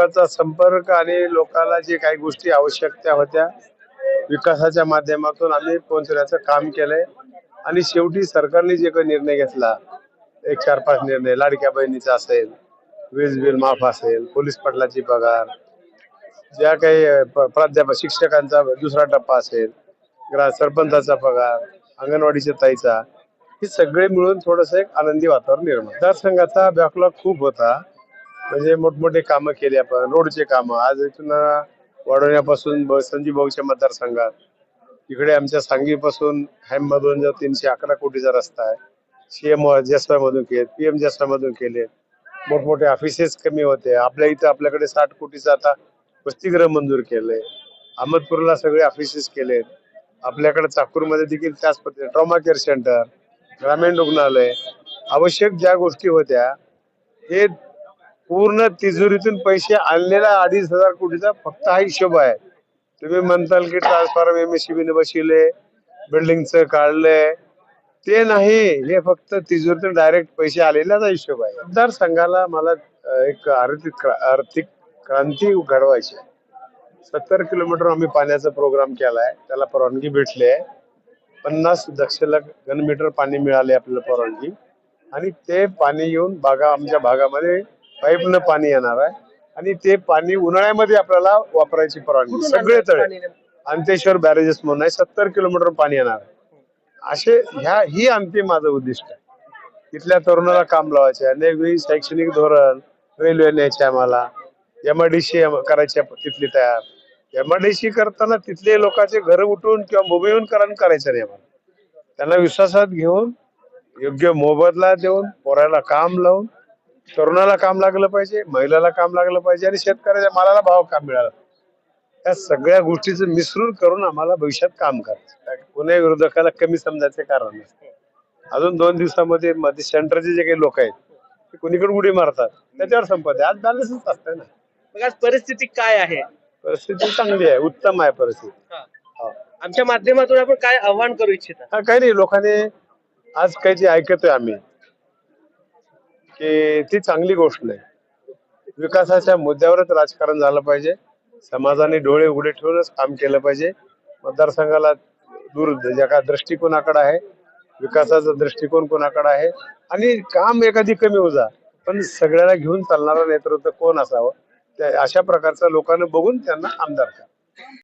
लोकांचा संपर्क आणि लोकांना जे काही गोष्टी आवश्यकता होत्या विकासाच्या माध्यमातून आम्ही पोहोचण्याचं काम केलंय. आणि शेवटी सरकारने जे काही निर्णय घेतला एक चार पाच निर्णय लाडक्या बहिणीचा असेल वीज बिल माफ असेल पोलीस पटलाची पगार ज्या काही प्राध्यापक शिक्षकांचा दुसरा टप्पा असेल ग्रा सरपंचाचा पगार अंगणवाडीच्या ताईचा हे सगळे मिळून थोडस एक आनंदी वातावरण निर्माण मतदारसंघाचा बॅकलॉग खूप होता. म्हणजे मोठमोठे कामं केली आपण रोडचे कामं. आज इथून वाढवण्यापासून ब- संजीव भाऊच्या मतदारसंघात. इकडे आमच्या सांगवीपासून हॅममधून जो तीनशे अकरा कोटीचा रस्ता आहे सीएम मधून केले पीएम मधून केले मोठमोठे ऑफिसेस कमी होते. आपल्या इथं आपल्याकडे साठ कोटीचं आता वसतिगृह मंजूर केलंय. अहमदपूरला सगळे ऑफिसेस केलेत. आपल्याकडे चाकूरमध्ये देखील त्याच पद्धतीने ट्रॉमा केअर सेंटर ग्रामीण रुग्णालय. आवश्यक ज्या गोष्टी होत्या हे पूर्ण तिजोरीतून पैसे आणलेला अडीच हजार कोटीचा फक्त हा हिशोब आहे. तुम्ही म्हणताल की ट्रान्सफॉर्म एम एस ने बसविले बिल्डिंगचं काढलंय ते नाही हे फक्त तिजोरीतून डायरेक्ट पैसे आलेलाच हिशोब आहे. मतदारसंघाला मला एक आर्थिक आर्थिक क्रांती घडवायची आहे. सत्तर किलोमीटर आम्ही पाण्याचा प्रोग्राम केलाय त्याला परवानगी भेटली आहे. पन्नास दक्षलक घनमीटर पाणी मिळाले आपल्याला परवानगी. आणि ते पाणी येऊन बागा आमच्या भागामध्ये पाईपनं पाणी येणार आहे. आणि ते पाणी उन्हाळ्यामध्ये आपल्याला वापरायची परवानगी. सगळे तळे. अंतेश्वर बॅरेजेस म्हणून आहे. सत्तर किलोमीटर पाणी येणार आहे. असे ह्या ही अंतिम माझं उद्दिष्ट आहे. इथल्या तरुणाला काम लावायचे आहे. वेगवेगळी शैक्षणिक धोरण रेल्वे न्यायचे आम्हाला. एमआयडीसी करायची तिथली तयार. एमआयडीसी करताना तिथले लोकांचे घर उठून किंवा भूमिहीनकरण करायचं नाही आम्हाला. त्यांना विश्वासात घेऊन योग्य मोबदला देऊन पोराला काम लावून तरुणाला काम लागलं पाहिजे महिलाला काम लागलं पाहिजे आणि शेतकऱ्याच्या मालाला भाव काम मिळाला. या सगळ्या गोष्टीचं मिश्रण करून आम्हाला भविष्यात काम करायचं. पुणे विरोधकाला कमी समजायचे कारण नसते अजून दोन दिवसामध्ये मध्ये सेंटरचे जे काही लोक आहेत ते कोणीकडे उडी मारतात त्याच्यावर संपत आहे. आज बॅलन्सच असतं ना. मग आज परिस्थिती काय आहे? परिस्थिती चांगली आहे उत्तम आहे परिस्थिती. हा. आमच्या माध्यमातून आपण काय आव्हान करू इच्छिता? हा काही नाही लोकांनी आज काही जे ऐकतोय आम्ही की ती चांगली गोष्ट नाही. विकासाच्या मुद्द्यावरच राजकारण झालं पाहिजे. समाजाने डोळे उघडे ठेवूनच काम केलं पाहिजे. मतदारसंघाला दूर जगा दृष्टिकोनाकडे आहे विकासाचा दृष्टिकोन कोणाकडे आहे आणि काम एखादी कमी होजा पण सगळ्याला घेऊन चालणारा नेतृत्व कोण असावं? त्या अशा प्रकारचा लोकांना बघून त्यांना आमदार करा.